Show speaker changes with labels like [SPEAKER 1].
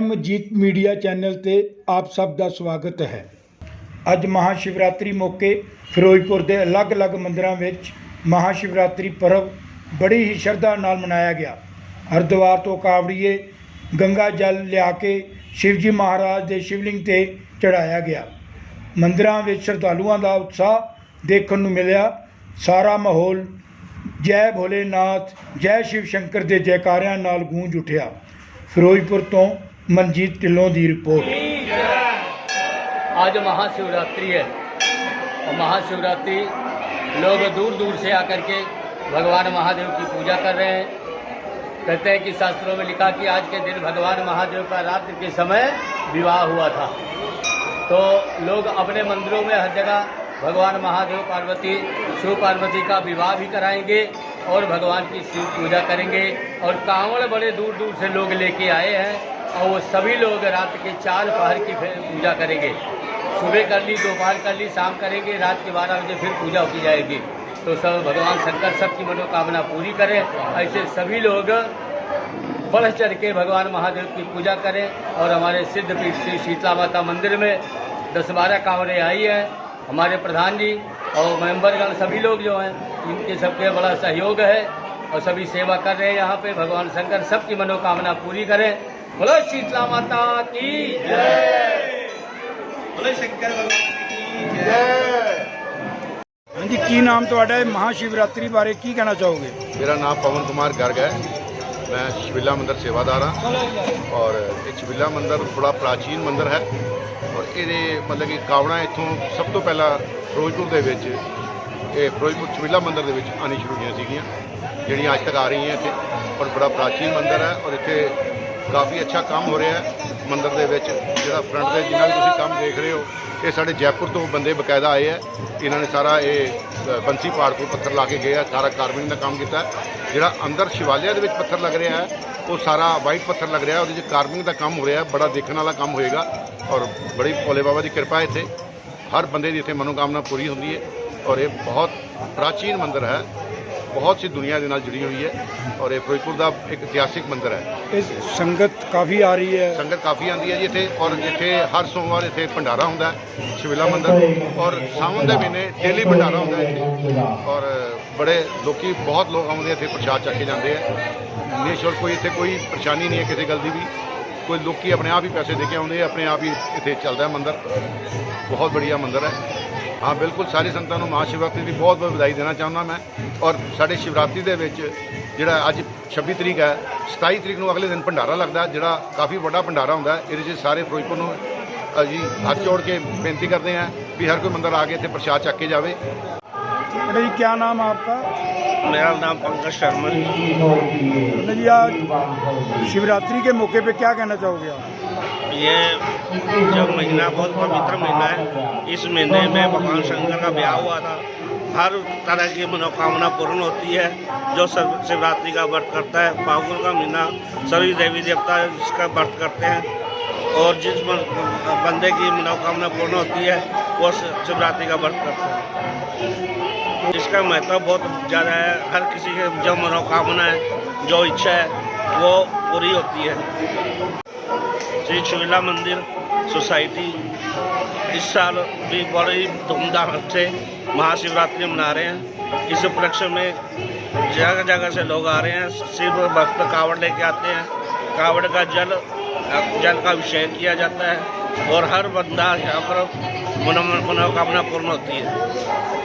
[SPEAKER 1] Majit media channel ਤੇ ਆਪ ਸਭ ਦਾ ਸਵਾਗਤ ਹੈ। ਅੱਜ ਮਹਾ ਸ਼ਿਵਰਾਤਰੀ ਮੌਕੇ ਫਿਰੋਜ਼ਪੁਰ ਦੇ ਅਲੱਗ-ਅਲੱਗ ਮੰਦਰਾਂ ਵਿੱਚ ਮਹਾਸ਼ਿਵਰਾਤਰੀ ਪਰਵ ਬੜੀ ਹੀ ਸ਼ਰਧਾ ਨਾਲ ਮਨਾਇਆ ਗਿਆ। ਹਰਿਦੁਆਰ ਤੋਂ ਕਾਵੜੀਏ ਗੰਗਾ ਜਲ ਲਿਆ ਕੇ ਸ਼ਿਵਜੀ ਮਹਾਰਾਜ ਦੇ ਸ਼ਿਵਲਿੰਗ ਤੇ ਚੜਾਇਆ ਗਿਆ। ਮੰਦਰਾਂ ਵਿੱਚ ਸ਼ਰਧਾਲੂਆਂ ਦਾ ਉਤਸ਼ਾਹ ਦੇਖਣ ਨੂੰ ਮਿਲਿਆ। ਸਾਰਾ ਮਾਹੌਲ ਜੈ ਭੋਲੇਨਾਥ, ਜੈ ਸ਼ਿਵ ਸ਼ੰਕਰ ਦੇ ਜੈਕਾਰਿਆਂ ਨਾਲ ਗੂੰਜ ਉਠਿਆ। ਫਿਰੋਜ਼ਪੁਰ ਤੋਂ ਮਨਜੀਤ ਢਿੱਲੋਂ ਦੀ ਰਿਪੋਰਟ
[SPEAKER 2] आज महाशिवरात्रि है और महाशिवरात्रि लोग दूर दूर से आकर के भगवान महादेव की पूजा कर रहे हैं कहते हैं कि शास्त्रों में लिखा कि आज के दिन भगवान महादेव का रात्रि के समय विवाह हुआ था तो लोग अपने मंदिरों में हर जगह भगवान महादेव पार्वती शिव पार्वती का विवाह भी कराएंगे और भगवान की शिव पूजा करेंगे और कांवड़ बड़े दूर दूर से लोग लेके आए हैं और वो सभी लोग रात के चार पहर की फिर पूजा करेंगे। सुबह कर ली, दोपहर कर ली, शाम करेंगे, रात के बारह बजे फिर पूजा की जाएगी। तो सब भगवान शंकर सबकी मनोकामना पूरी करें, ऐसे सभी लोग बढ़ चढ़ के भगवान महादेव की पूजा करें और हमारे सिद्ध पीठ श्री शीतला माता मंदिर में दस बारह कांवड़े आई हैं, हमारे प्रधान जी और मेंबरगण सभी लोग जो हैं, इनके सबके बड़ा सहयोग है और सभी सेवा कर रहे हैं यहाँ पे। भगवान शंकर सबकी मनोकामना पूरी करें। बोलो शीतला माता की
[SPEAKER 3] बोले शंकर भगवान की जय
[SPEAKER 1] ਹਾਂਜੀ ਕੀ ਨਾਮ ਤੁਹਾਡਾ ਹੈ ਮਹਾਸ਼ਿਵਰਾਤਰੀ ਬਾਰੇ ਕੀ ਕਹਿਣਾ ਚਾਹੋਗੇ
[SPEAKER 4] ਮੇਰਾ ਨਾਮ ਪਵਨ ਕੁਮਾਰ ਗਰਗ ਹੈ ਮੈਂ ਸ਼ਿਵਿਲਾ ਮੰਦਿਰ ਸੇਵਾਦਾਰ ਹਾਂ ਔਰ ਇਹ ਸ਼ਿਵਿਲਾ ਮੰਦਿਰ ਬੜਾ ਪ੍ਰਾਚੀਨ ਮੰਦਿਰ ਹੈ ਔਰ ਇਹਦੇ ਮਤਲਬ ਕਿ ਕਾਵੜਾਂ ਇੱਥੋਂ ਸਭ ਤੋਂ ਪਹਿਲਾਂ ਫਿਰੋਜ਼ਪੁਰ ਦੇ ਵਿੱਚ ਇਹ ਫਿਰੋਜ਼ਪੁਰ ਸ਼ਿਵਿਲਾ ਮੰਦਿਰ ਦੇ ਵਿੱਚ ਆਣੀ ਸ਼ੁਰੂ ਹੋਈਆਂ ਸੀਗੀਆਂ ਜਿਹੜੀਆਂ ਅੱਜ ਤੱਕ ਆ ਰਹੀਆਂ ਇੱਥੇ ਔਰ ਬੜਾ ਪ੍ਰਾਚੀਨ ਮੰਦਿਰ ਹੈ ਔਰ ਇੱਥੇ ਕਾਫੀ ਅੱਛਾ ਕੰਮ ਹੋ ਰਿਹਾ ਹੈ ਮੰਦਿਰ ਦੇ ਵਿੱਚ, ਜਿਹੜਾ ਫਰੰਟ ਦੇ ਜਿੰਨਾ ਵੀ ਤੁਸੀਂ ਕੰਮ ਦੇਖ ਰਹੇ ਹੋ, ਇਹ ਸਾਡੇ ਜੈਪੁਰ ਤੋਂ ਬੰਦੇ ਬਕਾਇਦਾ ਆਏ ਹੈ। ਇਹਨਾਂ ਨੇ ਸਾਰਾ ਇਹ ਬੰਸੀ ਪਹਾੜ ਤੋਂ ਪੱਥਰ ਲਾ ਕੇ ਗਏ ਆ ਸਾਰਾ ਕਾਰਵਿੰਗ ਦਾ ਕੰਮ ਕੀਤਾ ਜਿਹੜਾ ਅੰਦਰ ਸ਼ਿਵਾਲਿਆ ਦੇ ਵਿੱਚ ਪੱਥਰ ਲੱਗ ਰਿਹਾ ਹੈ, ਉਹ ਸਾਰਾ ਵਾਈਟ ਪੱਥਰ ਲੱਗ ਰਿਹਾ ਉਹਦੇ 'ਚ ਕਾਰਵਿੰਗ ਦਾ ਕੰਮ ਹੋ ਰਿਹਾ ਬੜਾ ਦੇਖਣ ਵਾਲਾ ਕੰਮ ਹੋਏਗਾ ਔਰ ਬੜੀ ਭੋਲੇ ਬਾਬਾ ਦੀ ਕਿਰਪਾ ਇੱਥੇ। ਹਰ ਬੰਦੇ ਦੀ ਇੱਥੇ ਮਨੋਕਾਮਨਾ ਪੂਰੀ ਹੁੰਦੀ ਹੈ ਔਰ ਇਹ ਬਹੁਤ ਪ੍ਰਾਚੀਨ ਮੰਦਿਰ ਹੈ। ਬਹੁਤ ਸੀ ਦੁਨੀਆ ਦੇ ਨਾਲ ਜੁੜੀ ਹੋਈ ਹੈ ਔਰ ਇਹ ਫਿਰੋਜ਼ਪੁਰ ਦਾ ਇੱਕ ਇਤਿਹਾਸਿਕ ਮੰਦਿਰ ਹੈ।
[SPEAKER 1] ਇਹ ਸੰਗਤ ਕਾਫੀ ਆ ਰਹੀ ਹੈ।
[SPEAKER 4] ਸੰਗਤ ਕਾਫੀ ਆਉਂਦੀ ਹੈ ਜੀ ਇੱਥੇ ਔਰ ਇੱਥੇ ਹਰ ਸੋਮਵਾਰ ਇੱਥੇ ਭੰਡਾਰਾ ਹੁੰਦਾ ਸ਼ਿਵਲਾ ਮੰਦਿਰ ਔਰ ਸਾਵਣ ਦੇ ਮਹੀਨੇ ਡੇਲੀ ਭੰਡਾਰਾ ਹੁੰਦਾ ਇੱਥੇ। ਔਰ ਬੜੇ ਲੋਕੀ ਬਹੁਤ ਲੋਕ ਆਉਂਦੇ ਇੱਥੇ ਪ੍ਰਸ਼ਾਦ ਚੱਕ ਕੇ ਜਾਂਦੇ ਆ। ਨਿਸ਼ੁਲਕ ਕੋਈ ਇੱਥੇ ਕੋਈ ਪਰੇਸ਼ਾਨੀ ਨਹੀਂ ਹੈ ਕਿਸੇ ਗੱਲ ਦੀ ਵੀ। ਕੋਈ ਲੋਕੀ ਆਪਣੇ ਆਪ ਹੀ ਪੈਸੇ ਦੇ ਕੇ ਆਉਂਦੇ ਆ ਆਪਣੇ ਆਪ ਹੀ ਇੱਥੇ ਚੱਲਦਾ ਮੰਦਿਰ। ਬਹੁਤ ਬੜੀਆ ਮੰਦਿਰ ਹੈ। ਹਾਂ ਬਿਲਕੁਲ ਸਾਰੀ ਸੰਗਤਾਂ ਨੂੰ ਮਹਾਸ਼ਿਵਰਾਤਰੀ ਦੀ ਬਹੁਤ ਬਹੁਤ ਵਧਾਈ ਦੇਣਾ ਚਾਹੁੰਦਾ ਮੈਂ ਔਰ ਸਾਡੇ ਸ਼ਿਵਰਾਤਰੀ ਦੇ ਵਿੱਚ ਜਿਹੜਾ ਅੱਜ 26 ਤਰੀਕ ਹੈ 27 ਤਰੀਕ ਨੂੰ ਅਗਲੇ ਦਿਨ ਭੰਡਾਰਾ ਲੱਗਦਾ ਹੈ, ਜਿਹੜਾ ਕਾਫੀ ਵੱਡਾ ਭੰਡਾਰਾ ਹੁੰਦਾ ਹੈ। ਇਹਦੇ 'ਚ ਸਾਰੇ ਫਿਰੋਜ਼ਪੁਰ ਨੂੰ ਅਸੀਂ ਹੱਥ ਜੋੜ ਕੇ ਬੇਨਤੀ ਕਰਦੇ ਹਾਂ ਵੀ ਹਰ ਕੋਈ ਮੰਦਰ ਆ ਕੇ ਇੱਥੇ ਪ੍ਰਸ਼ਾਦ ਚੱਕ ਕੇ ਜਾਵੇ
[SPEAKER 1] पंडित जी क्या नाम है आपका
[SPEAKER 3] मेरा नाम पंकज शर्मा है।
[SPEAKER 1] पंडित जी आज शिवरात्रि के मौके पे क्या कहना चाहोगे आप
[SPEAKER 3] ये जो महीना बहुत पवित्र महीना है, इस महीने में भगवान शंकर का ब्याह हुआ था। हर तरह की मनोकामना पूर्ण होती है, जो शिवरात्रि का व्रत करता है, फागुन का महीना, सभी देवी देवता इसका व्रत करते हैं। और जिस बंदे की मनोकामना पूर्ण होती है, वो शिवरात्रि का व्रत करते हैं। इसका महत्व बहुत ज़्यादा है। हर किसी के जो मनोकामना है, जो इच्छा है, वो पूरी होती है। श्री शिवला मंदिर सोसाइटी इस साल भी बड़ी धूमधाम से महाशिवरात्रि मना रहे हैं। इस उपलक्ष्य में जगह जगह से लोग आ रहे हैं। शिव भक्त कावड़ लेके आते हैं। कावड़ का जल जल का अभिषेक किया जाता है और हर बंदा यहाँ पर मनोकामना पूर्ण होती है।